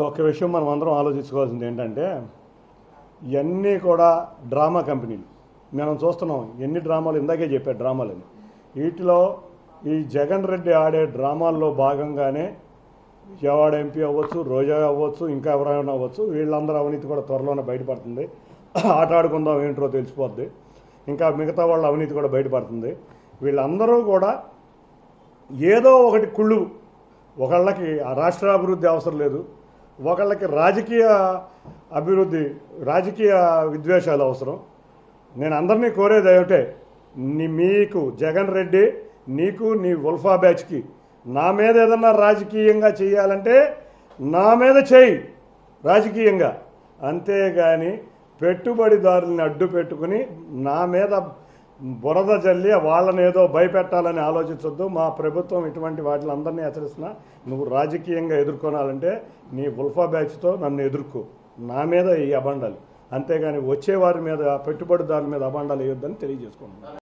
ఒక విషయం మనం అందరం ఆలోచించుకోవాల్సింది ఏంటంటే ఇవన్నీ కూడా డ్రామా కంపెనీలు. మనం చూస్తున్నాం ఎన్ని డ్రామాలు ఇందాకే చెప్పారు డ్రామాలని. వీటిలో ఈ జగన్ రెడ్డి ఆడే డ్రామాల్లో భాగంగానే విజయవాడ ఎంపీ అవ్వచ్చు రోజా అవ్వచ్చు ఇంకా ఎవరైనా అవ్వచ్చు వీళ్ళందరూ అవినీతి కూడా త్వరలోనే బయటపడుతుంది. ఆట ఆడుకుందాం ఏంటో తెలిసిపోద్ది. ఇంకా మిగతా వాళ్ళ అవినీతి కూడా బయటపడుతుంది. వీళ్ళందరూ కూడా ఏదో ఒకటి కుళ్ళు. ఒకళ్ళకి ఆ రాష్ట్ర అభివృద్ధి అవసరం లేదు. ఒకళ్ళకి రాజకీయ అభివృద్ధి రాజకీయ విద్వేషాలు అవసరం. నేను అందరినీ కోరేది ఏమిటే నీ మీకు జగన్ రెడ్డి నీకు నీ ఉల్ఫా బ్యాచ్కి నా మీద ఏదన్నా రాజకీయంగా చేయాలంటే నా మీద చేయి రాజకీయంగా. అంతేగాని పెట్టుబడిదారుల్ని అడ్డు పెట్టుకుని నా మీద బురద జల్లి వాళ్ళని ఏదో భయపెట్టాలని ఆలోచించొద్దు. మా ప్రభుత్వం ఇటువంటి వాటిని అందరినీ హెచ్చరిస్తున్నా. నువ్వు రాజకీయంగా ఎదుర్కొనాలంటే నీ ఉల్ఫా బ్యాచ్తో నన్ను ఎదుర్కో. నా మీద ఈ అబండాలు అంతేగాని వచ్చేవారి మీద పెట్టుబడిదారుల మీద అబండాలు వేయొద్దని తెలియజేసుకుంటున్నాను.